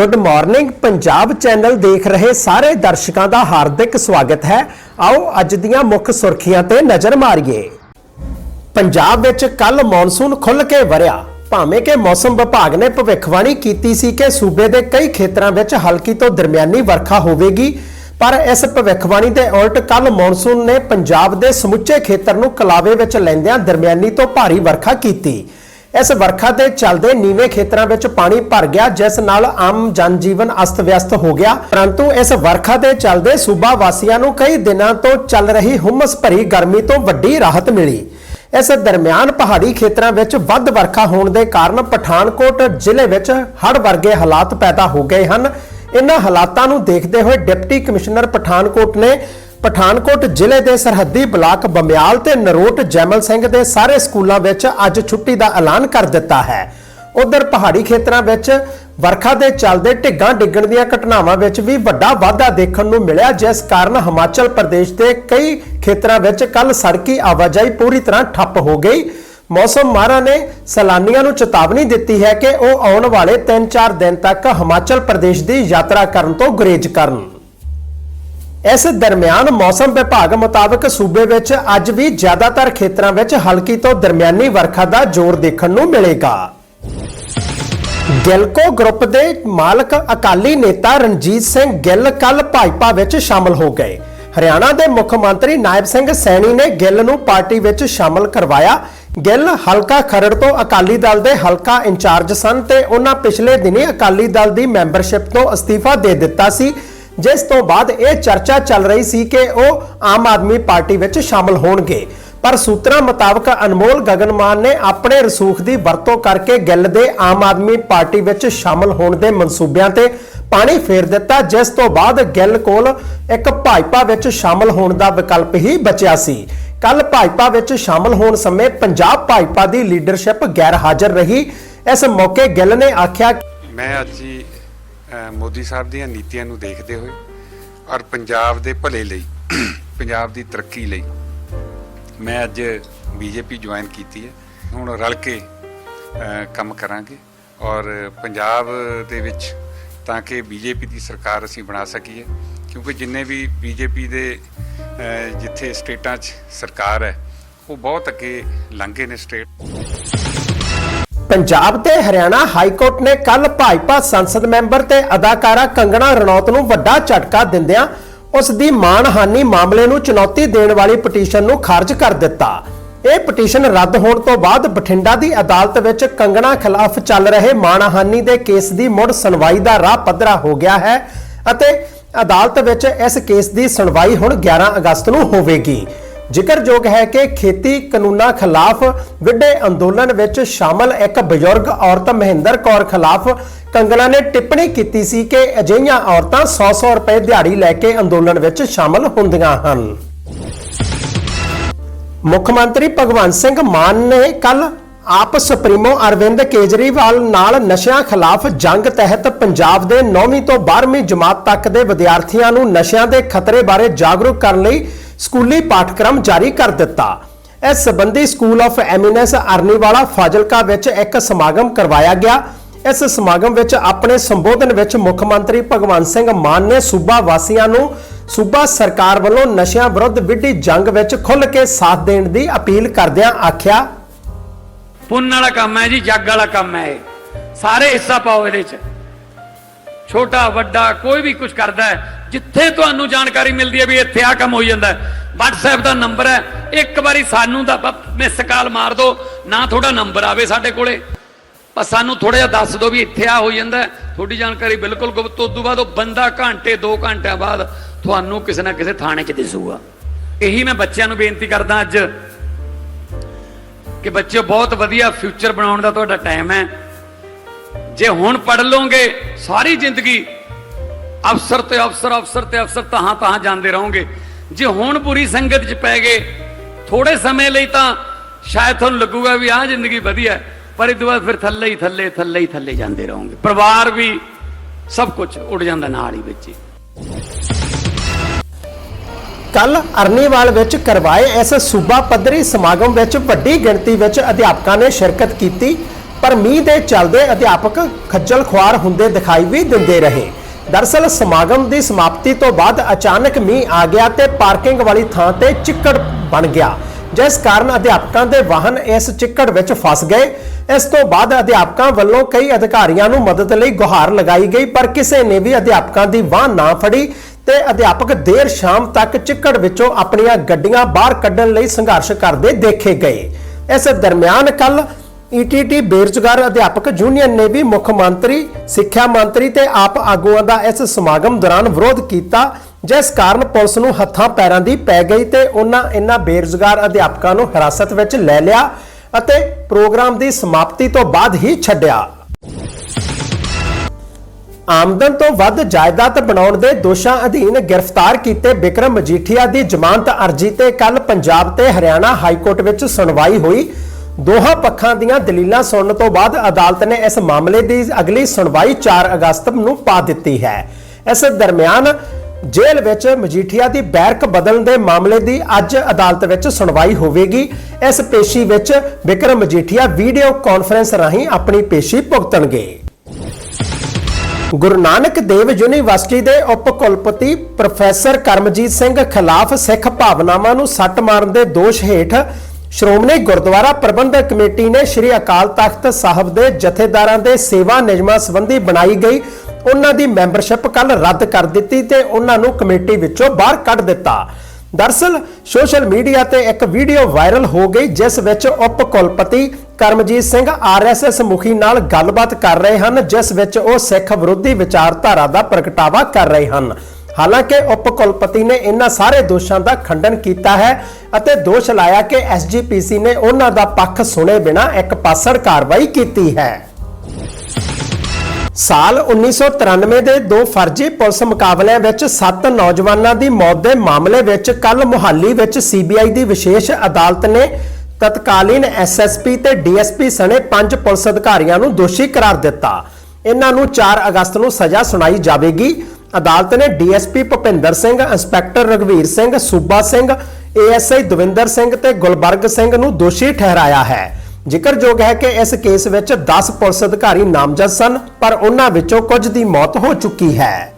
Good morning Punjab channel ਦੇਖ ਰਹੇ ਸਾਰੇ ਦਰਸ਼ਕਾਂ ਦਾ ਹਾਰਦਿਕ ਸਵਾਗਤ ਹੈ। ਆਓ ਅੱਜ ਦੀਆਂ ਮੁੱਖ ਸੁਰਖੀਆਂ ਤੇ ਨਜ਼ਰ ਮਾਰੀਏ। ਪੰਜਾਬ ਵਿੱਚ ਕੱਲ ਮੌਨਸੂਨ ਖੁੱਲ ਕੇ ਵਰਿਆ। ਭਾਵੇਂ ਕਿ ਮੌਸਮ ਵਿਭਾਗ ਨੇ ਭਵਿੱਖਬਾਣੀ ਕੀਤੀ ਸੀ ਕਿ ਸੂਬੇ ਦੇ ਕਈ ਖੇਤਰਾਂ ਵਿੱਚ ਹਲਕੀ ਤੋਂ ਦਰਮਿਆਨੀ ਵਰਖਾ ਹੋਵੇਗੀ, ਪਰ ਇਸ ਭਵਿੱਖਬਾਣੀ ਦੇ ਉਲਟ ਕੱਲ ਮੌਨਸੂਨ ਨੇ ਪੰਜਾਬ ਦੇ ਸਮੁੱਚੇ ਖੇਤਰ ਨੂੰ ਕਲਾਵੇ ਵਿੱਚ ਲੈਂਦਿਆਂ ਦਰਮਿਆਨੀ ਤੋਂ ਭਾਰੀ ਵਰਖਾ ਕੀਤੀ। ਇਸ ਵਰਖਾ ਦੇ ਚੱਲਦੇ ਨੀਵੇਂ ਖੇਤਰਾਂ ਵਿੱਚ ਪਾਣੀ ਭਰ ਗਿਆ, ਜਿਸ ਨਾਲ ਆਮ ਜਨਜੀਵਨ ਅਸਤ-ਵਿਅਸਤ ਹੋ ਗਿਆ। ਪਰੰਤੂ ਇਸ ਵਰਖਾ ਦੇ ਚੱਲਦੇ ਸੂਬਾ ਵਾਸੀਆਂ ਨੂੰ ਕਈ ਦਿਨਾਂ ਤੋਂ ਚੱਲ ਰਹੀ ਹੁਮਸ ਭਰੀ ਗਰਮੀ ਤੋਂ ਵੱਡੀ ਰਾਹਤ ਮਿਲੀ। ਇਸ ਦਰਮਿਆਨ ਪਹਾੜੀ ਖੇਤਰਾਂ ਵਿੱਚ ਵੱਧ ਵਰਖਾ ਹੋਣ ਦੇ ਕਾਰਨ ਪਠਾਨਕੋਟ ਜ਼ਿਲ੍ਹੇ ਵਿੱਚ ਹੜ੍ਹ ਵਰਗੇ ਹਾਲਾਤ ਪੈਦਾ ਹੋ ਗਏ ਹਨ। ਇਨ੍ਹਾਂ ਹਾਲਾਤਾਂ ਨੂੰ ਦੇਖਦੇ ਹੋਏ ਡਿਪਟੀ ਕਮਿਸ਼ਨਰ ਪਠਾਨਕੋਟ ਨੇ ਪਠਾਨਕੋਟ ਜ਼ਿਲ੍ਹੇ ਦੇ ਸਰਹੱਦੀ ਬਲਾਕ ਬਮਿਆਲ ਤੇ ਨਰੋਟ ਜੈਮਲ ਸਿੰਘ ਦੇ ਸਾਰੇ ਸਕੂਲਾਂ ਵਿੱਚ ਅੱਜ ਛੁੱਟੀ ਦਾ ਐਲਾਨ ਕਰ ਦਿੱਤਾ ਹੈ। ਉਧਰ ਪਹਾੜੀ ਖੇਤਰਾਂ ਵਿੱਚ ਵਰਖਾ ਦੇ ਚੱਲਦੇ ਢਿੱਗਾਂ ਡਿੱਗਣ ਦੀਆਂ ਘਟਨਾਵਾਂ ਵਿੱਚ ਵੀ ਵੱਡਾ ਵਾਧਾ ਦੇਖਣ ਨੂੰ ਮਿਲਿਆ, ਜਿਸ ਕਾਰਨ ਹਿਮਾਚਲ ਪ੍ਰਦੇਸ਼ ਦੇ ਕਈ ਖੇਤਰਾਂ ਵਿੱਚ ਕੱਲ ਸੜਕੀ ਆਵਾਜਾਈ ਪੂਰੀ ਤਰ੍ਹਾਂ ਠੱਪ ਹੋ ਗਈ। ਮੌਸਮ ਮਾਹਰਾਂ ਨੇ ਸੈਲਾਨੀਆਂ ਨੂੰ ਚੇਤਾਵਨੀ ਦਿੱਤੀ ਹੈ ਕਿ ਉਹ ਆਉਣ ਵਾਲੇ 3-4 ਦਿਨ ਤੱਕ ਹਿਮਾਚਲ ਪ੍ਰਦੇਸ਼ ਦੀ ਯਾਤਰਾ ਕਰਨ ਤੋਂ ਗੁਰੇਜ਼ ਕਰਨ। ਇਸ ਦਰਮਿਆਨ ਮੌਸਮ ਵਿਭਾਗ ਮੁਤਾਬਕ ਸੂਬੇ ਵਿੱਚ ਅੱਜ ਵੀ ਜ਼ਿਆਦਾਤਰ ਖੇਤਰਾਂ ਵਿੱਚ ਹਲਕੀ ਤੋਂ ਦਰਮਿਆਨੀ ਵਰਖਾ ਦਾ ਜ਼ੋਰ ਦੇਖਣ ਨੂੰ ਮਿਲੇਗਾ। ਗਿਲਕੋ ਗਰੁੱਪ ਦੇ ਮਾਲਕ ਅਕਾਲੀ ਨੇਤਾ ਰਣਜੀਤ ਸਿੰਘ ਗਿੱਲ ਕੱਲ ਭਾਜਪਾ ਵਿੱਚ ਸ਼ਾਮਲ ਹੋ ਗਏ। ਹਰਿਆਣਾ ਦੇ ਮੁੱਖ ਮੰਤਰੀ ਨਾਇਬ ਸਿੰਘ ਸੈਣੀ ਨੇ ਗਿੱਲ ਨੂੰ ਪਾਰਟੀ ਵਿੱਚ ਸ਼ਾਮਲ ਕਰਵਾਇਆ। ਗਿੱਲ ਹਲਕਾ ਖਰੜ ਤੋਂ ਅਕਾਲੀ ਦਲ ਦੇ ਹਲਕਾ ਇੰਚਾਰਜ ਸਨ ਤੇ ਉਹਨਾਂ ਪਿਛਲੇ ਦਿਨੀ ਅਕਾਲੀ ਦਲ ਦੀ ਮੈਂਬਰਸ਼ਿਪ ਤੋਂ ਅਸਤੀਫਾ ਦੇ ਦਿੱਤਾ ਸੀ। ਜਿਸ ਤੋਂ ਬਾਅਦ ਇਹ ਚਰਚਾ ਚੱਲ ਰਹੀ ਸੀ ਕਿ ਉਹ ਆਮ ਆਦਮੀ ਪਾਰਟੀ ਵਿੱਚ ਸ਼ਾਮਲ ਹੋਣਗੇ। ਪਰ ਸੂਤਰਾਂ ਮੁਤਾਬਕ ਅਨਮੋਲ ਗਗਨਮਾਨ ਨੇ ਆਪਣੇ ਰਸੂਖ ਦੀ ਵਰਤੋਂ ਕਰਕੇ ਗਿੱਲ ਦੇ ਆਮ ਆਦਮੀ ਪਾਰਟੀ ਵਿੱਚ ਸ਼ਾਮਲ ਹੋਣ ਦੇ ਮਨਸੂਬਿਆਂ ਤੇ ਪਾਣੀ ਫੇਰ ਦਿੱਤਾ, ਜਿਸ ਤੋਂ ਬਾਅਦ ਗਿੱਲ ਕੋਲ ਇੱਕ ਭਾਜਪਾ ਵਿੱਚ ਸ਼ਾਮਲ ਹੋਣ ਦਾ ਵਿਕਲਪ ਹੀ ਬਚਿਆ ਸੀ। ਕੱਲ ਭਾਜਪਾ ਵਿੱਚ ਸ਼ਾਮਲ ਹੋਣ ਸਮੇਂ ਪੰਜਾਬ ਭਾਜਪਾ ਦੀ ਲੀਡਰਸ਼ਿਪ ਗੈਰ ਹਾਜ਼ਰ ਰਹੀ। ਇਸ ਮੌਕੇ ਗਿੱਲ ਨੇ ਆਖਿਆ ਮੈਂ ਅੱਜ ਮੋਦੀ ਸਾਹਿਬ ਦੀਆਂ ਨੀਤੀਆਂ ਨੂੰ ਦੇਖਦੇ ਹੋਏ ਔਰ ਪੰਜਾਬ ਦੇ ਭਲੇ ਲਈ, ਪੰਜਾਬ ਦੀ ਤਰੱਕੀ ਲਈ ਮੈਂ ਅੱਜ ਬੀਜੇਪੀ ਜੁਆਇਨ ਕੀਤੀ ਹੈ। ਹੁਣ ਰਲ ਕੇ ਕੰਮ ਕਰਾਂਗੇ ਔਰ ਪੰਜਾਬ ਦੇ ਵਿੱਚ ਤਾਂ ਕਿ ਬੀਜੇਪੀ ਦੀ ਸਰਕਾਰ ਅਸੀਂ ਬਣਾ ਸਕੀਏ। ਕਿਉਂਕਿ ਜਿੰਨੇ ਵੀ ਬੀਜੇਪੀ ਦੇ ਜਿੱਥੇ ਸਟੇਟਾਂ 'ਚ ਸਰਕਾਰ ਹੈ, ਉਹ ਬਹੁਤ ਅੱਗੇ ਲੰਘੇ ਨੇ ਸਟੇਟ। ਪੰਜਾਬ ਤੇ ਹਰਿਆਣਾ ਹਾਈ ਕੋਰਟ ਨੇ ਕੱਲ ਭਾਜਪਾ ਸੰਸਦ ਮੈਂਬਰ ਤੇ ਅਦਾਕਾਰਾ ਕੰਗਣਾ ਰਣੌਤ ਨੂੰ ਵੱਡਾ ਝਟਕਾ ਦਿੰਦਿਆਂ ਉਸ ਦੀ ਮਾਣਹਾਨੀ ਮਾਮਲੇ ਨੂੰ ਚੁਣੌਤੀ ਦੇਣ ਵਾਲੀ ਪਟੀਸ਼ਨ ਨੂੰ ਖਾਰਜ ਕਰ ਦਿੱਤਾ। ਇਹ ਪਟੀਸ਼ਨ ਰੱਦ ਹੋਣ ਤੋਂ ਬਾਅਦ ਬਠਿੰਡਾ ਦੀ ਅਦਾਲਤ ਵਿੱਚ ਕੰਗਣਾ ਖਿਲਾਫ ਚੱਲ ਰਹੇ ਮਾਣਹਾਨੀ ਦੇ ਕੇਸ ਦੀ ਮੁੜ ਸੁਣਵਾਈ ਦਾ ਰਾਹ ਪੱਧਰਾ ਹੋ ਗਿਆ ਹੈ ਅਤੇ ਅਦਾਲਤ ਵਿੱਚ ਇਸ ਕੇਸ ਦੀ ਸੁਣਵਾਈ ਹੁਣ 11 ਅਗਸਤ ਨੂੰ ਹੋਵੇਗੀ। ਜ਼ਿਕਰਯੋਗ ਹੈ ਕਿ ਖੇਤੀ ਕਾਨੂੰਨਾਂ ਖਿਲਾਫ ਵਿੱਢੇ ਅੰਦੋਲਨ ਵਿੱਚ ਸ਼ਾਮਲ ਇੱਕ ਬਜ਼ੁਰਗ ਔਰਤ ਮਹਿੰਦਰ ਕੌਰ ਖਿਲਾਫ ਕੰਗਣਾ ਨੇ ਟਿੱਪਣੀ ਕੀਤੀ ਸੀ ਕਿ ਅਜਿਹੀਆਂ ਔਰਤਾਂ 100-100 ਰੁਪਏ ਦਿਹਾੜੀ ਲੈ ਕੇ ਅੰਦੋਲਨ ਵਿੱਚ ਸ਼ਾਮਲ ਹੁੰਦੀਆਂ ਹਨ। ਮੁੱਖ ਮੰਤਰੀ ਭਗਵੰਤ ਸਿੰਘ ਮਾਨ ਨੇ ਕੱਲ ਆਪ ਸੁਪਰੀਮੋ ਅਰਵਿੰਦ ਕੇਜਰੀਵਾਲ ਨਾਲ ਨਸ਼ਿਆਂ ਖਿਲਾਫ ਜੰਗ ਤਹਿਤ ਪੰਜਾਬ ਦੇ 9ਵੀਂ ਤੋਂ 12ਵੀਂ ਜਮਾਤ ਤੱਕ ਦੇ ਵਿਦਿਆਰਥੀਆਂ ਨੂੰ ਨਸ਼ਿਆਂ ਦੇ ਖਤਰੇ ਬਾਰੇ ਜਾਗਰੂਕ ਕਰਨ ਲਈ ਸਕੂਲੀ ਪਾਠਕ੍ਰਮ ਜਾਰੀ ਕਰ ਦਿੱਤਾ। ਇਸ ਸੰਬੰਧੀ school of eminence Arniwala Fazilka ਵਿੱਚ ਇੱਕ ਸਮਾਗਮ ਕਰਵਾਇਆ ਗਿਆ। ਇਸ ਸਮਾਗਮ ਵਿੱਚ ਆਪਣੇ ਸੰਬੋਧਨ ਵਿੱਚ ਮੁੱਖ ਮੰਤਰੀ ਭਗਵੰਤ ਸਿੰਘ ਮਾਨ ਨੇ ਸੂਬਾ ਵਾਸੀਆਂ ਨੂੰ ਸੂਬਾ ਸਰਕਾਰ ਵੱਲੋਂ ਨਸ਼ਿਆਂ ਵਿਰੁੱਧ ਵਿੱਢੀ ਜੰਗ ਵਿੱਚ ਖੁੱਲ੍ਹ ਕੇ ਸਾਥ ਦੇਣ ਦੀ ਅਪੀਲ ਕਰਦਿਆਂ ਆਖਿਆ। ਪੁੰਨ ਵਾਲਾ ਕੰਮ ਹੈ ਜੀ, ਜੱਗ ਵਾਲਾ ਕੰਮ ਹੈ ਸਾਰੇ ਹਿੱਸਾ ਪਾਓ ਇਹਦੇ 'ਚ। ਛੋਟਾ, ਵੱਡਾ, ਕੋਈ ਵੀ ਕੁਝ ਕਰਦਾ ਹੈ ਜਿੱਥੇ ਤੁਹਾਨੂੰ ਜਾਣਕਾਰੀ ਮਿਲਦੀ ਹੈ ਵੀ ਇੱਥੇ ਆ ਕੰਮ ਹੋਈ ਜਾਂਦਾ ਹੈ। WhatsApp ਦਾ ਨੰਬਰ ਹੈ। ਇੱਕ ਵਾਰੀ ਸਾਨੂੰ ਤਾਂ ਮਿਸ ਕਾਲ ਮਾਰ ਦਿਓ। ਨਾ ਤੁਹਾਡਾ ਨੰਬਰ ਆਵੇ ਸਾਡੇ ਕੋਲੇ। ਪਰ ਸਾਨੂੰ ਥੋੜਾ ਜਿਹਾ ਦੱਸ ਦਿਓ ਵੀ ਇੱਥੇ ਆ ਹੋ ਜਾਂਦਾ ਤੁਹਾਡੀ ਜਾਣਕਾਰੀ ਬਿਲਕੁਲ ਗੁਪਤ। ਉਸ ਤੋਂ ਬਾਅਦ ਉਹ ਬੰਦਾ ਘੰਟੇ 2 ਘੰਟਿਆਂ ਬਾਅਦ ਤੁਹਾਨੂੰ ਕਿਸੇ ਨਾ ਕਿਸੇ ਥਾਣੇ 'ਚ ਦਿਸੂਗਾ। ਇਹੀ ਮੈਂ ਬੱਚਿਆਂ ਨੂੰ ਬੇਨਤੀ ਕਰਦਾ ਅੱਜ ਕਿ ਬੱਚਿਓ, ਬਹੁਤ ਵਧੀਆ ਫਿਊਚਰ ਬਣਾਉਣ ਦਾ ਤੁਹਾਡਾ ਟਾਈਮ ਹੈ। ਜੇ ਹੁਣ ਪੜ ਲਓਗੇ, ਸਾਰੀ ਜ਼ਿੰਦਗੀ ਅਫਸਰ ਤੇ ਅਫਸਰ ਅਫਸਰ ਤੇ ਅਫਸਰ ਤਹਾਂ ਤਹਾਂ ਜਾਂਦੇ ਰਹੋਗੇ। ਜੇ ਹੁਣ ਪੂਰੀ ਸੰਗਤ 'ਚ ਪੈ ਗਏ, ਥੋੜੇ ਸਮੇਂ ਲਈ ਤਾਂ ਸ਼ਾਇਦ ਤੁਹਾਨੂੰ ਲੱਗੂਗਾ ਵੀ ਆਹ ਜ਼ਿੰਦਗੀ ਵਧੀਆ ਪਰ ਇਹ ਤੋਂ ਬਾਅਦ ਫਿਰ ਥੱਲੇ ਹੀ ਥੱਲੇ ਥੱਲੇ ਹੀ ਥੱਲੇ ਜਾਂਦੇ ਰਹੋਗੇ। ਪਰਿਵਾਰ ਵੀ ਸਭ ਕੁਝ ਉੱਡ ਜਾਂਦਾ ਨਾਲ ਹੀ ਵਿੱਚ ਕੱਲ ਅਰਨੀਵਾਲ ਵਿੱਚ ਕਰਵਾਏ ਇਸ ਸੂਬਾ ਪੱਧਰੀ ਸਮਾਗਮ ਵਿੱਚ ਵੱਡੀ ਗਿਣਤੀ ਵਿੱਚ ਅਧਿਆਪਕਾਂ ਨੇ ਸ਼ਿਰਕਤ ਕੀਤੀ, ਪਰ ਮੀਂਹ ਦੇ ਚੱਲਦੇ ਅਧਿਆਪਕ ਖੱਜਲ ਖੁਆਰ ਹੁੰਦੇ ਦਿਖਾਈ ਵੀ ਦਿੰਦੇ ਰਹੇ। ਦਰਸਲ ਸਮਾਗਮ ਦੀ ਸਮਾਪਤੀ ਤੋਂ ਬਾਅਦ ਅਚਾਨਕ ਮੀਂਹ ਆ ਗਿਆ ਤੇ ਪਾਰਕਿੰਗ ਵਾਲੀ ਥਾਂ ਤੇ ਚਿੱਕੜ ਬਣ ਗਿਆ, ਜਿਸ ਕਾਰਨ ਅਧਿਆਪਕਾਂ ਦੇ ਵਾਹਨ ਇਸ ਚਿੱਕੜ ਵਿੱਚ ਫਸ ਗਏ। ਇਸ ਤੋਂ ਬਾਅਦ ਅਧਿਆਪਕਾਂ ਵੱਲੋਂ ਕਈ ਅਧਿਕਾਰੀਆਂ ਨੂੰ ਮਦਦ ਲਈ ਗੁਹਾਰ ਲਗਾਈ ਗਈ, ਪਰ ਕਿਸੇ ਨੇ ਵੀ ਅਧਿਆਪਕਾਂ ਦੀ ਬਾਹ ਨਾ ਫੜੀ ਤੇ ਅਧਿਆਪਕ ਦੇਰ ਸ਼ਾਮ ਤੱਕ ਚਿੱਕੜ ਵਿੱਚੋਂ ਆਪਣੀਆਂ ਗੱਡੀਆਂ ਬਾਹਰ ਕੱਢਣ ਲਈ ਸੰਘਰਸ਼ ਕਰਦੇ ਦੇਖੇ ਗਏ। ਇਸ ਦਰਮਿਆਨ ਕੱਲ ਈਟੀਟੀ ਬੇਰੁਜ਼ਗਾਰ ਅਧਿਆਪਕ ਯੂਨੀਅਨ ਨੇ ਵੀ ਮੁੱਖ ਮੰਤਰੀ, ਸਿੱਖਿਆ ਮੰਤਰੀ ਤੇ ਆਪ ਆਗੂਆਂ ਦਾ ਇਸ ਸਮਾਗਮ ਦੌਰਾਨ ਵਿਰੋਧ ਕੀਤਾ, ਜਿਸ ਕਾਰਨ ਪੁਲਿਸ ਨੂੰ ਹੱਥਾਂ ਪੈਰਾਂ ਦੀ ਪੈ ਗਈ ਤੇ ਉਹਨਾਂ ਇਨ੍ਹਾਂ ਬੇਰੁਜ਼ਗਾਰ ਅਧਿਆਪਕਾਂ ਨੂੰ ਹਿਰਾਸਤ ਵਿੱਚ ਲੈ ਲਿਆ ਅਤੇ ਪ੍ਰੋਗਰਾਮ ਦੀ ਸਮਾਪਤੀ ਤੋਂ ਬਾਅਦ ਹੀ ਛੱਡਿਆ। ਆਮਦਨ ਤੋਂ ਵੱਧ ਜਾਇਦਾਦ ਬਣਾਉਣ ਦੇ ਦੋਸ਼ਾਂ ਅਧੀਨ ਗ੍ਰਿਫਤਾਰ ਕੀਤੇ ਵਿਕਰਮ ਮਜੀਠੀਆ ਦੀ ਜ਼ਮਾਨਤ ਅਰਜ਼ੀ ਤੇ ਕੱਲ ਪੰਜਾਬ ਤੇ ਹਰਿਆਣਾ ਹਾਈ ਕੋਰਟ ਵਿੱਚ ਸੁਣਵਾਈ ਹੋਈ। ਦੋਹਾਂ ਪੱਖਾਂ ਦੀਆਂ ਦਲੀਲਾਂ ਸੁਣਨ ਤੋਂ ਬਾਅਦ ਅਦਾਲਤ ਨੇ ਇਸ ਮਾਮਲੇ ਦੀ ਅਗਲੀ ਸੁਣਵਾਈ 4 ਅਗਸਤ ਨੂੰ ਪਾ ਦਿੱਤੀ ਹੈ। ਇਸ ਦਰਮਿਆਨ ਜੇਲ੍ਹ ਵਿੱਚ ਮਜੀਠੀਆ ਦੀ ਬੈਰਕ ਬਦਲਣ ਦੇ ਮਾਮਲੇ ਦੀ ਅੱਜ ਅਦਾਲਤ ਵਿੱਚ ਸੁਣਵਾਈ ਹੋਵੇਗੀ। ਇਸ ਪੇਸ਼ੀ ਵਿੱਚ ਵਿਕਰਮ ਮਜੀਠੀਆ ਵੀਡੀਓ ਕਾਨਫਰੰਸ ਰਾਹੀਂ ਆਪਣੀ ਪੇਸ਼ੀ ਭੁਗਤਣਗੇ। ਗੁਰੂ ਨਾਨਕ ਦੇਵ ਯੂਨੀਵਰਸਿਟੀ ਦੇ ਉਪ ਕੁਲਪਤੀ ਪ੍ਰੋਫੈਸਰ ਕਰਮਜੀਤ ਸਿੰਘ ਖਿਲਾਫ ਸਿੱਖ ਭਾਵਨਾਵਾਂ ਨੂੰ ਸੱਟ ਮਾਰਨ ਦੇ ਦੋਸ਼ ਹੇਠ ਸ਼੍ਰੋਮਣੀ ਗੁਰਦੁਆਰਾ ਪ੍ਰਬੰਧਕ ਕਮੇਟੀ ਨੇ ਸ੍ਰੀ ਅਕਾਲ ਤਖਤ ਸਾਹਿਬ ਦੇ ਜਥੇਦਾਰਾਂ ਦੇ ਸੇਵਾ ਨਿਯਮਾਂ ਸੰਬੰਧੀ ਬਣਾਈ ਗਈ। ਉਹਨਾਂ ਦੀ ਮੈਂਬਰਸ਼ਿਪ ਕੱਲ ਰੱਦ ਕਰ ਦਿੱਤੀ ਤੇ ਉਹਨਾਂ ਨੂੰ ਕਮੇਟੀ ਵਿੱਚੋਂ ਬਾਹਰ ਕੱਢ ਦਿੱਤਾ। ਦਰਸਲ, ਸੋਸ਼ਲ ਮੀਡੀਆ ਤੇ ਇੱਕ ਵੀਡੀਓ ਵਾਇਰਲ ਹੋ ਗਈ, ਜਿਸ ਵਿੱਚ ਉਪ ਕੁਲਪਤੀ ਕਰਮਜੀਤ ਸਿੰਘ ਆਰਐਸਐਸ ਮੁਖੀ ਨਾਲ ਗੱਲਬਾਤ ਕਰ ਰਹੇ ਹਨ, ਜਿਸ ਵਿੱਚ ਉਹ ਸਿੱਖ ਵਿਰੋਧੀ ਵਿਚਾਰਧਾਰਾ ਦਾ ਪ੍ਰਗਟਾਵਾ ਕਰ ਰਹੇ ਹਨ। ਹਾਲਾਂਕਿ ਉਪ ਕੁਲਪਤੀ ਨੇ ਇਹਨਾਂ ਸਾਰੇ ਦੋਸ਼ਾਂ ਦਾ ਖੰਡਨ ਕੀਤਾ ਹੈ ਅਤੇ ਦੋਸ਼ ਲਾਇਆ ਕਿ ਐਸਜੀਪੀਸੀ ਨੇ ਉਹਨਾਂ ਦਾ ਪੱਖ ਸੁਣੇ ਬਿਨਾਂ ਇੱਕ ਪਾਸੜ ਕਾਰਵਾਈ ਕੀਤੀ ਹੈ। ਸਾਲ 1993 ਦੇ ਦੋ ਫਰਜ਼ੀ ਪੁਲਿਸ ਮੁਕਾਬਲਿਆਂ ਵਿੱਚ 7 ਨੌਜਵਾਨਾਂ ਦੀ ਮੌਤ ਦੇ ਮਾਮਲੇ ਵਿੱਚ ਕੱਲ ਮੁਹਾਲੀ ਵਿੱਚ ਸੀਬੀਆਈ ਦੀ ਵਿਸ਼ੇਸ਼ ਅਦਾਲਤ ਨੇ ਤਤਕਾਲੀਨ ਐਸਐਸਪੀ ਤੇ ਡੀਐਸਪੀ ਸਣੇ ਪੰਜ ਪੁਲਿਸ ਅਧਿਕਾਰੀਆਂ ਨੂੰ ਦੋਸ਼ੀ ਕਰਾਰ ਦਿੱਤਾ। ਇਹਨਾਂ ਨੂੰ 4 ਅਗਸਤ ਨੂੰ ਸਜ਼ਾ ਸੁਣਾਈ ਜਾਵੇਗੀ। ਅਦਾਲਤ ਨੇ DSP Bhupinder Singh, inspector Ragbir Singh, Suba Singh, ASI Davinder Singh ਤੇ ਗੁਲਬਰਗ ਸਿੰਘ ਨੂੰ ਦੋਸ਼ੀ ਠਹਿਰਾਇਆ ਹੈ। ਜ਼ਿਕਰਯੋਗ ਹੈ ਕਿ ਇਸ ਕੇਸ ਵਿੱਚ 10 ਪੁਲਿਸ ਅਧਿਕਾਰੀ ਨਾਮਜ਼ਦ ਸਨ, ਪਰ ਉਹਨਾਂ ਵਿੱਚੋਂ ਕੁਝ ਦੀ ਮੌਤ ਹੋ ਚੁੱਕੀ ਹੈ।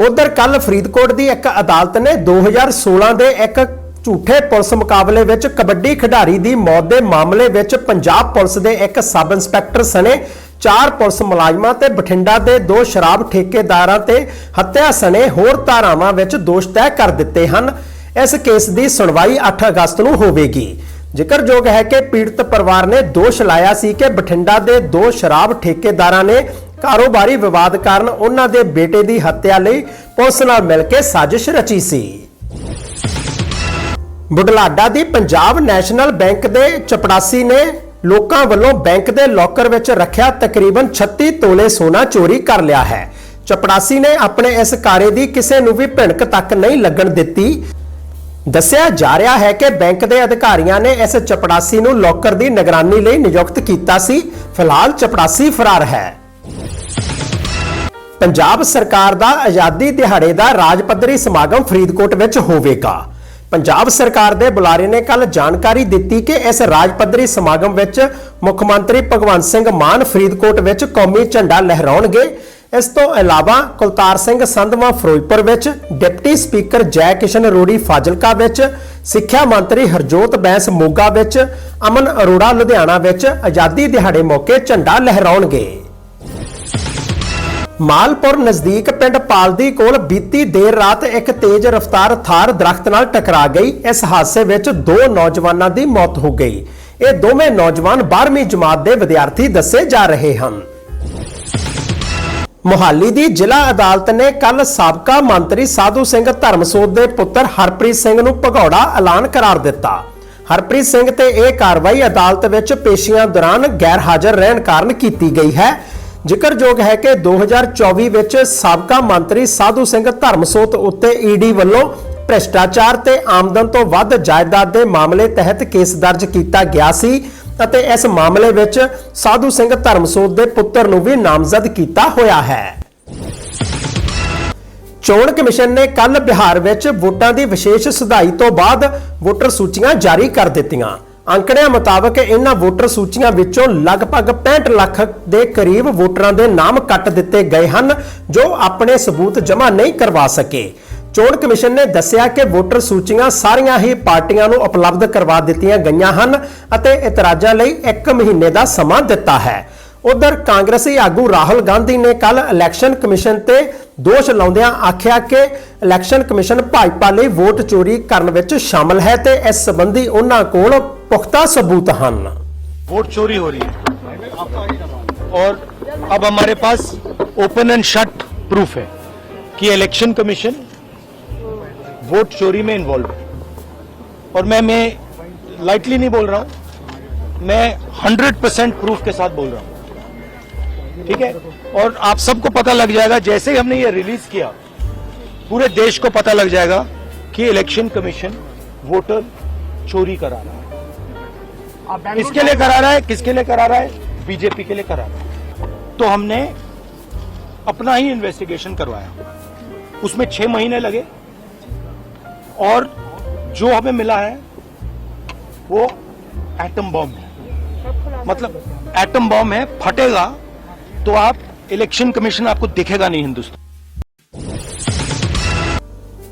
ਉਧਰ ਕੱਲ ਫਰੀਦਕੋਟ ਦੀ ਇੱਕ ਅਦਾਲਤ ਨੇ 2016 ਦੇ ਇੱਕ ਝੂਠੇ ਪੁਲਿਸ ਮੁਕਾਬਲੇ ਵਿੱਚ ਕਬੱਡੀ ਖਿਡਾਰੀ ਦੀ ਮੌਤ ਦੇ ਮਾਮਲੇ ਵਿੱਚ ਪੰਜਾਬ ਪੁਲਿਸ ਦੇ ਇੱਕ ਸਬ ਇੰਸਪੈਕਟਰ ਸਣੇ ਚਾਰ ਪੁਲਿਸ ਮੁਲਾਜ਼ਮਾਂ ਤੇ ਬਠਿੰਡਾ ਦੇ ਦੋ ਸ਼ਰਾਬ ਠੇਕੇਦਾਰਾਂ ਤੇ ਹੱਤਿਆ ਸਣੇ ਹੋਰ ਧਾਰਾਵਾਂ ਵਿੱਚ ਦੋਸ਼ ਤੈਅ ਕਰ ਦਿੱਤੇ ਹਨ। ਇਸ ਕੇਸ ਦੀ ਸੁਣਵਾਈ 8 ਅਗਸਤ ਨੂੰ ਹੋਵੇਗੀ। ਜ਼ਿਕਰਯੋਗ ਹੈ ਕਿ ਪੀੜਤ ਪਰਿਵਾਰ ਨੇ ਦੋਸ਼ ਲਾਇਆ ਸੀ ਕਿ ਬਠਿੰਡਾ ਦੇ ਦੋ ਸ਼ਰਾਬ ਠੇਕੇਦਾਰਾਂ ਨੇ ਕਾਰੋਬਾਰੀ ਵਿਵਾਦ ਕਾਰਨ ਉਹਨਾਂ ਦੇ ਬੇਟੇ ਦੀ ਹੱਤਿਆ ਲਈ ਪੁਲਿਸ ਨਾਲ ਮਿਲ ਕੇ ਸਾਜ਼ਿਸ਼ ਰਚੀ ਸੀ। ਬੁਢਲਾਡਾ ਦੀ ਪੰਜਾਬ ਨੈਸ਼ਨਲ ਬੈਂਕ ਦੇ ਚਪੜਾਸੀ ਨੇ ਲੋਕਾਂ ਵੱਲੋਂ ਬੈਂਕ ਦੇ ਲੋਕਰ ਵਿੱਚ ਰੱਖਿਆ ਤਕਰੀਬਨ 36 ਤੋਲੇ ਸੋਨਾ ਚੋਰੀ ਕਰ ਲਿਆ ਹੈ। ਚਪੜਾਸੀ ਨੇ ਆਪਣੇ ਇਸ ਕਾਰੇ ਦੀ ਕਿਸੇ ਨੂੰ ਵੀ ਭਿਣਕ ਤੱਕ ਨਹੀਂ ਲੱਗਣ ਦਿੱਤੀ। ਦੱਸਿਆ ਜਾ ਰਿਹਾ ਹੈ ਕਿ ਬੈਂਕ ਦੇ ਅਧਿਕਾਰੀਆਂ ਨੇ ਇਸ ਚਪੜਾਸੀ ਨੂੰ ਲੋਕਰ ਦੀ ਨਿਗਰਾਨੀ ਲਈ ਨਿਯੁਕਤ ਕੀਤਾ ਸੀ। ਫਿਲਹਾਲ ਚਪੜਾਸੀ ਫਰਾਰ ਹੈ। ਪੰਜਾਬ ਸਰਕਾਰ ਦਾ ਆਜ਼ਾਦੀ ਦਿਹਾੜੇ ਦਾ ਰਾਜ ਪੱਧਰੀ ਸਮਾਗਮ ਫਰੀਦਕੋਟ ਵਿੱਚ ਹੋਵੇਗਾ। ਪੰਜਾਬ ਸਰਕਾਰ ਦੇ ਬੁਲਾਰੇ ਨੇ ਕੱਲ ਜਾਣਕਾਰੀ ਦਿੱਤੀ ਕਿ ਇਸ ਰਾਜ ਪੱਧਰੀ ਸਮਾਗਮ ਵਿੱਚ ਮੁੱਖ ਮੰਤਰੀ ਭਗਵੰਤ ਸਿੰਘ ਮਾਨ ਫਰੀਦਕੋਟ ਵਿੱਚ ਕੌਮੀ ਝੰਡਾ ਲਹਿਰਾਉਣਗੇ। ਇਸ ਤੋਂ ਇਲਾਵਾ ਕੁਲਤਾਰ ਸਿੰਘ ਸੰਧਵਾ ਫਿਰੋਜ਼ਪੁਰ ਵਿੱਚ ਡਿਪਟੀ ਸਪੀਕਰ ਜੈ ਕਿਸ਼ਨ ਅਰੋੜੀ ਫਾਜ਼ਿਲਕਾ ਵਿੱਚ ਸਿੱਖਿਆ ਮੰਤਰੀ ਹਰਜੋਤ ਬੈਂਸ ਮੋਗਾ ਵਿੱਚ ਅਮਨ ਅਰੋੜਾ ਲੁਧਿਆਣਾ ਵਿੱਚ ਆਜ਼ਾਦੀ ਦਿਹਾੜੇ ਮੌਕੇ ਝੰਡਾ ਲਹਿਰਾਉਣਗੇ। ਮਾਲਪੁਰ ਨਜ਼ਦੀਕ ਪਿੰਡ ਪਾਲਦੀ ਕੋਲ ਬੀਤੀ ਦੇਰ ਰਾਤ ਇੱਕ ਤੇਜ਼ ਰਫ਼ਤਾਰ ਥਾਰ ਦਰਖਤ ਨਾਲ ਟਕਰਾ ਗਈ। ਇਸ ਹਾਦਸੇ ਵਿੱਚ ਦੋ ਨੌਜਵਾਨਾਂ ਦੀ ਮੌਤ ਹੋ ਗਈ। ਇਹ ਦੋਵੇਂ ਨੌਜਵਾਨ 12ਵੀਂ ਜਮਾਤ ਦੇ ਵਿਦਿਆਰਥੀ ਦੱਸੇ ਜਾ ਰਹੇ ਹਨ। ਮੁਹਾਲੀ ਦੀ ਜ਼ਿਲ੍ਹਾ ਅਦਾਲਤ ਨੇ ਕੱਲ ਸਾਬਕਾ ਮੰਤਰੀ ਸਾਧੂ ਸਿੰਘ ਧਰਮਸੋਤ ਦੇ ਪੁੱਤਰ ਹਰਪ੍ਰੀਤ ਸਿੰਘ ਨੂੰ ਭਗੌੜਾ ਐਲਾਨ ਕਰਾਰ ਦਿੱਤਾ। ਹਰਪ੍ਰੀਤ ਸਿੰਘ ਤੇ ਇਹ ਕਾਰਵਾਈ ਅਦਾਲਤ ਵਿੱਚ ਪੇਸ਼ੀਆਂ ਦੌਰਾਨ ਗੈਰ ਹਾਜ਼ਰ ਰਹਿਣ ਕਾਰਨ ਕੀਤੀ ਗਈ ਹੈ। ਜ਼ਿਕਰਯੋਗ ਹੈ ਕਿ 2024 ਵਿੱਚ ਸਾਬਕਾ ਮੰਤਰੀ ਸਾਧੂ ਸਿੰਘ ਧਰਮਸੋਤ ਉੱਤੇ ਈਡੀ ਵੱਲੋਂ ਭ੍ਰਿਸ਼ਟਾਚਾਰ ਤੇ ਆਮਦਨ ਤੋਂ ਵੱਧ ਜਾਇਦਾਦ ਦੇ ਮਾਮਲੇ ਤਹਿਤ ਕੇਸ ਦਰਜ ਕੀਤਾ ਗਿਆ ਸੀ ਅਤੇ ਇਸ ਮਾਮਲੇ ਵਿੱਚ ਸਾਧੂ ਸਿੰਘ ਧਰਮਸੋਤ ਦੇ ਪੁੱਤਰ ਨੂੰ ਵੀ ਨਾਮਜ਼ਦ ਕੀਤਾ ਹੋਇਆ ਹੈ। ਚੋਣ ਕਮਿਸ਼ਨ ਨੇ ਕੱਲ ਬਿਹਾਰ ਵਿੱਚ ਵੋਟਾਂ ਦੀ ਵਿਸ਼ੇਸ਼ ਸੁਧਾਈ ਤੋਂ ਬਾਅਦ ਵੋਟਰ ਸੂਚੀਆਂ ਜਾਰੀ ਕਰ ਦਿੱਤੀਆਂ। ਅੰਕੜਿਆਂ ਮੁਤਾਬਕ ਇਹਨਾਂ ਵੋਟਰ ਸੂਚੀਆਂ ਵਿੱਚੋਂ ਲਗਭਗ 65 ਲੱਖ ਦੇ ਕਰੀਬ ਵੋਟਰਾਂ ਦੇ ਨਾਮ ਕੱਟ ਦਿੱਤੇ ਗਏ ਹਨ, ਜੋ ਆਪਣੇ ਸਬੂਤ ਜਮ੍ਹਾਂ ਨਹੀਂ ਕਰਵਾ ਸਕੇ। ਚੋਣ ਕਮਿਸ਼ਨ ਨੇ ਦੱਸਿਆ ਕਿ ਵੋਟਰ ਸੂਚੀਆਂ ਸਾਰੀਆਂ ਹੀ ਪਾਰਟੀਆਂ ਨੂੰ ਉਪਲਬਧ ਕਰਵਾ ਦਿੱਤੀਆਂ ਗਈਆਂ ਹਨ ਅਤੇ ਇਤਰਾਜ਼ਾਂ ਲਈ 1 ਮਹੀਨੇ ਦਾ ਸਮਾਂ ਦਿੱਤਾ ਹੈ। ਉਧਰ ਕਾਂਗਰਸੀ ਆਗੂ ਰਾਹੁਲ ਗਾਂਧੀ ਨੇ ਕੱਲ ਇਲੈਕਸ਼ਨ ਕਮਿਸ਼ਨ ਤੇ ਦੋਸ਼ ਲਾਉਂਦਿਆਂ ਆਖਿਆ ਕਿ ਇਲੈਕਸ਼ਨ ਕਮਿਸ਼ਨ ਭਾਜਪਾ ਲਈ ਵੋਟ ਚੋਰੀ ਕਰਨ ਵਿੱਚ ਸ਼ਾਮਲ ਹੈ ਤੇ ਇਸ ਸੰਬੰਧੀ ਉਹਨਾਂ ਕੋਲ पुख्ता सबूत हानना। वोट चोरी हो रही है। और अब हमारे पास ओपन एंड शट प्रूफ है कि इलेक्शन कमीशन वोट चोरी में इन्वॉल्व है। और मैं मैं लाइटली नहीं बोल रहा हूँ, मैं 100 परसेंट प्रूफ के साथ बोल रहा हूँ। ठीक है? और आप सबको पता लग जाएगा, जैसे ही हमने ये रिलीज़ किया, पूरे देश को पता लग जाएगा कि इलेक्शन कमीशन वोटर चोरी करा रहा है। किसके लिए करा रहा है? किसके लिए करा रहा है बीजेपी के लिए करा रहा है। तो हमने अपना ही इन्वेस्टिगेशन करवाया। उसमें छह महीने लगे। और जो हमें मिला है वो एटम बॉम्ब है। मतलब एटम बॉम्ब है फटेगा तो आप इलेक्शन कमीशन आपको दिखेगा नहीं हिंदुस्तान।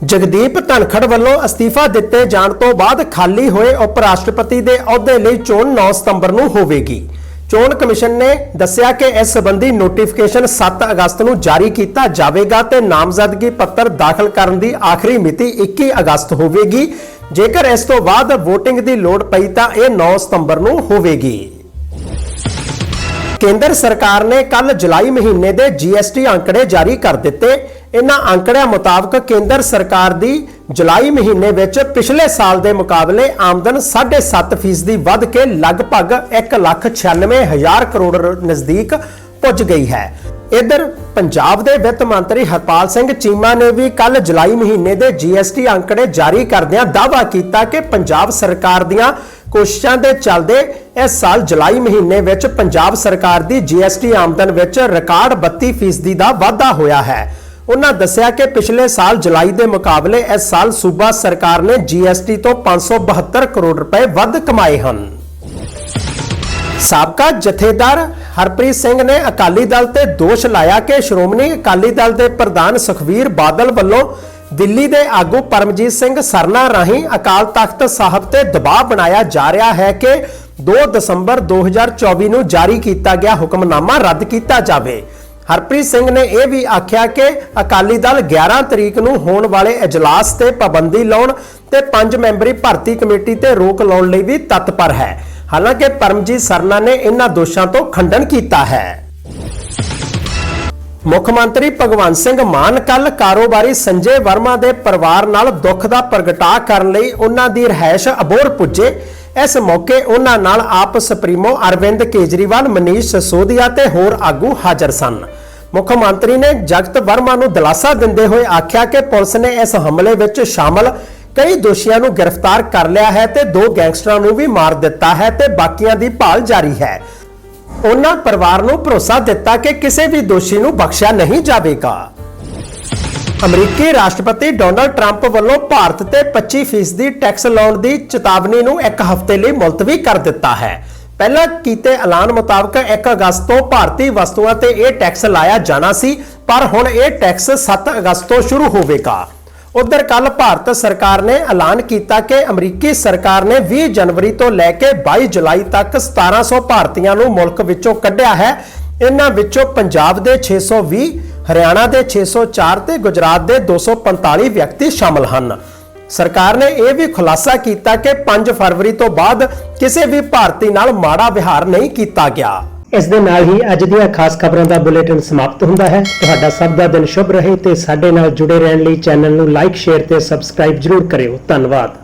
ਜਗਦੀਪ ਧਨਖੜ ਵੱਲੋਂ ਅਸਤੀਫਾ ਦਿੱਤੇ ਜਾਣ ਤੋਂ ਬਾਅਦ ਖਾਲੀ ਹੋਏ ਉਪ ਰਾਸ਼ਟਰਪਤੀ ਦੇ ਅਹੁਦੇ ਲਈ ਚੋਣ 9 ਸਤੰਬਰ ਨੂੰ ਹੋਵੇਗੀ। ਚੋਣ ਕਮਿਸ਼ਨ ਨੇ ਦੱਸਿਆ ਕਿ ਇਸ ਸੰਬੰਧੀ ਨੋਟੀਫਿਕੇਸ਼ਨ 7 ਅਗਸਤ ਨੂੰ ਜਾਰੀ ਕੀਤਾ ਜਾਵੇਗਾ ਤੇ ਨਾਮਜ਼ਦਗੀ ਪੱਤਰ ਦਾਖਲ ਕਰਨ ਦੀ ਆਖਰੀ ਮਿਤੀ 21 ਅਗਸਤ ਹੋਵੇਗੀ। ਜੇਕਰ ਇਸ ਤੋਂ ਬਾਅਦ VOTING ਦੀ ਲੋੜ ਪਈ ਤਾਂ ਇਹ 9 ਸਤੰਬਰ ਨੂੰ ਹੋਵੇਗੀ। ਕੇਂਦਰ ਸਰਕਾਰ ਨੇ ਕੱਲ ਜੁਲਾਈ ਮਹੀਨੇ ਦੇ GST ਅੰਕੜੇ ਜਾਰੀ ਕਰ ਦਿੱਤੇ। ਇਹਨਾਂ ਅੰਕੜਿਆਂ ਮੁਤਾਬਕ ਕੇਂਦਰ ਸਰਕਾਰ ਦੀ ਜੁਲਾਈ ਮਹੀਨੇ ਵਿੱਚ ਪਿਛਲੇ ਸਾਲ ਦੇ ਮੁਕਾਬਲੇ ਆਮਦਨ 7.5% ਦੀ ਵੱਧ ਕੇ ਲਗਭਗ 1,96,000 ਕਰੋੜ ਨਜ਼ਦੀਕ ਪੁੱਜ ਗਈ ਹੈ। ਇਧਰ ਪੰਜਾਬ ਦੇ ਵਿੱਤ ਮੰਤਰੀ ਹਰਪਾਲ ਸਿੰਘ ਚੀਮਾ ਨੇ ਵੀ ਕੱਲ ਜੁਲਾਈ ਮਹੀਨੇ ਦੇ GST ਅੰਕੜੇ ਜਾਰੀ ਕਰਦਿਆਂ ਦਾਅਵਾ ਕੀਤਾ ਕਿ ਪੰਜਾਬ ਸਰਕਾਰ ਦੀਆਂ ਕੋਸ਼ਿਸ਼ਾਂ ਦੇ ਚੱਲਦੇ ਇਸ ਸਾਲ ਜੁਲਾਈ ਮਹੀਨੇ ਵਿੱਚ ਪੰਜਾਬ ਸਰਕਾਰ ਦੀ GST ਆਮਦਨ ਵਿੱਚ ਰਿਕਾਰਡ 32% ਦਾ ਵਾਧਾ ਹੋਇਆ ਹੈ। ਉਹਨਾਂ ਦੱਸਿਆ ਕਿ ਪਿਛਲੇ ਸਾਲ ਜੁਲਾਈ ਦੇ ਮੁਕਾਬਲੇ ਇਸ ਸਾਲ ਸੂਬਾ ਸਰਕਾਰ ਨੇ GST ਤੋਂ 572 ਕਰੋੜ ਰੁਪਏ ਵੱਧ ਕਮਾਏ ਹਨ। ਸਾਬਕਾ ਜਥੇਦਾਰ ਹਰਪ੍ਰੀਤ ਸਿੰਘ ਨੇ ਅਕਾਲੀ ਦਲ ਤੇ ਦੋਸ਼ ਲਾਇਆ ਕਿ ਸ਼੍ਰੋਮਣੀ ਅਕਾਲੀ ਦਲ ਦੇ ਪ੍ਰਧਾਨ ਸੁਖਵੀਰ ਬਾਦਲ ਵੱਲੋਂ ਦਿੱਲੀ ਦੇ ਆਗੂ ਪਰਮਜੀਤ ਸਿੰਘ ਸਰਨਾ ਰਾਹੀਂ ਅਕਾਲ ਤਖਤ ਸਾਹਿਬ ਤੇ ਦਬਾਅ ਬਣਾਇਆ ਜਾ ਰਿਹਾ ਹੈ ਕਿ 2 ਦਸੰਬਰ 2024 ਨੂੰ ਜਾਰੀ ਕੀਤਾ ਗਿਆ ਹੁਕਮਨਾਮਾ ਰੱਦ ਕੀਤਾ ਜਾਵੇ। ਹਰਪ੍ਰੀਤ ਸਿੰਘ ਨੇ ਇਹ ਵੀ ਆਖਿਆ ਕਿ ਅਕਾਲੀ ਦਲ 11 ਤਰੀਕ ਨੂੰ ਹੋਣ ਵਾਲੇ اجلاس ਤੇ ਪਾਬੰਦੀ ਲਾਉਣ ਤੇ 5 ਮੈਂਬਰੀ ਭਰਤੀ ਕਮੇਟੀ ਤੇ ਰੋਕ ਲਾਉਣ ਲਈ ਵੀ ਤਤਪਰ ਹੈ। ਹਾਲਾਂਕਿ ਪਰਮਜੀਤ ਸਰਨਾ ਨੇ ਇਹਨਾਂ ਦੋਸ਼ਾਂ ਤੋਂ ਖੰਡਨ ਕੀਤਾ ਹੈ। ਮੁੱਖ ਮੰਤਰੀ ਭਗਵੰਤ ਸਿੰਘ ਮਾਨ ਕੱਲ ਕਾਰੋਬਾਰੀ ਸੰਜੇ ਵਰਮਾ ਦੇ ਪਰਿਵਾਰ ਨਾਲ ਦੁੱਖ ਦਾ ਪ੍ਰਗਟਾ ਕਰਨ ਲਈ ਉਹਨਾਂ ਦੀ ਰਹਿائش ਅਬੋਰ ਪੁੱਜੇ। ਇਸ ਮੌਕੇ ਉਹਨਾਂ ਨਾਲ ਆਪ ਸੁਪਰੀਮੋ ਅਰਵਿੰਦ ਕੇਜਰੀਵਾਲ, ਮਨੀਸ਼ ਸਿਸੋਦੀਆ ਤੇ ਹੋਰ ਆਗੂ ਹਾਜ਼ਰ ਸਨ। ਮੁੱਖ ਮੰਤਰੀ ਨੇ ਜਗਤ ਵਰਮਾ ਨੂੰ ਦਿਲਾਸਾ ਦਿੰਦੇ ਹੋਏ ਆਖਿਆ ਕਿ ਪੁਲਿਸ ਨੇ ਇਸ ਹਮਲੇ ਵਿੱਚ ਸ਼ਾਮਲ ਕਈ ਦੋਸ਼ੀਆਂ ਨੂੰ ਗ੍ਰਿਫਤਾਰ ਕਰ ਲਿਆ ਹੈ ਤੇ ਦੋ ਗੈਂਗਸਟਰਾਂ ਨੂੰ ਵੀ ਮਾਰ ਦਿੱਤਾ ਹੈ ਤੇ ਬਾਕੀਆਂ ਦੀ ਭਾਲ ਜਾਰੀ ਹੈ। ਉਹਨਾਂ ਪਰਿਵਾਰ ਨੂੰ ਭਰੋਸਾ ਦਿੱਤਾ ਕਿ ਕਿਸੇ ਵੀ ਦੋਸ਼ੀ ਨੂੰ ਬਖਸ਼ਿਆ ਨਹੀਂ ਜਾਵੇਗਾ। ਅਮਰੀਕੀ ਰਾਸ਼ਟਰਪਤੀ ਡੋਨਲਡ ਟਰੰਪ ਵੱਲੋਂ ਭਾਰਤ ਤੇ 25% ਦੀ ਟੈਕਸ ਲਾਉਣ ਦੀ ਚੇਤਾਵਨੀ ਨੂੰ ਇੱਕ ਹਫ਼ਤੇ ਲਈ ਮੁਲਤਵੀ ਕਰ ਦਿੱਤਾ ਹੈ। ਪਹਿਲਾਂ ਕੀਤੇ ਐਲਾਨ ਮੁਤਾਬਕ 1 ਅਗਸਤ ਤੋਂ ਭਾਰਤੀ ਵਸਤੂਆਂ ਤੇ ਇਹ ਟੈਕਸ ਲਾਇਆ ਜਾਣਾ ਸੀ, ਪਰ ਹੁਣ ਇਹ ਟੈਕਸ 7 ਅਗਸਤ ਤੋਂ ਸ਼ੁਰੂ ਹੋਵੇਗਾ। ਉਧਰ ਕੱਲ ਭਾਰਤ ਸਰਕਾਰ ਨੇ ਐਲਾਨ ਕੀਤਾ ਕਿ ਅਮਰੀਕੀ ਸਰਕਾਰ ਨੇ 20 ਜਨਵਰੀ ਤੋਂ ਲੈ ਕੇ 22 ਜੁਲਾਈ ਤੱਕ 1700 ਭਾਰਤੀਆਂ ਨੂੰ ਮੁਲਕ ਵਿੱਚੋਂ ਕੱਢਿਆ ਹੈ। ਇਹਨਾਂ ਵਿੱਚੋਂ ਪੰਜਾਬ ਦੇ 620 ਹਰਿਆਣਾ ਦੇ 604 ਤੇ ਗੁਜਰਾਤ ਦੇ 245 ਵਿਅਕਤੀ ਸ਼ਾਮਲ ਹਨ। ਸਰਕਾਰ ਨੇ ਇਹ ਵੀ ਖੁਲਾਸਾ ਕੀਤਾ ਕਿ 5 ਫਰਵਰੀ ਤੋਂ ਬਾਅਦ ਕਿਸੇ ਵੀ ਭਾਰਤੀ ਨਾਲ ਮਾੜਾ ਵਿਹਾਰ ਨਹੀਂ ਕੀਤਾ ਗਿਆ। ਇਸ ਦੇ ਨਾਲ ਹੀ ਅੱਜ ਦੀਆਂ ਖਾਸ ਖਬਰਾਂ ਦਾ ਬੁਲੇਟਿਨ ਸਮਾਪਤ ਹੁੰਦਾ ਹੈ। ਤੁਹਾਡਾ ਸਭ ਦਾ ਦਿਨ ਸ਼ੁਭ ਰਹੇ ਤੇ ਸਾਡੇ ਨਾਲ ਜੁੜੇ ਰਹਿਣ ਲਈ ਚੈਨਲ ਨੂੰ ਲਾਈਕ, ਸ਼ੇਅਰ ਤੇ ਸਬਸਕ੍ਰਾਈਬ ਜਰੂਰ ਕਰਿਓ। ਧੰਨਵਾਦ।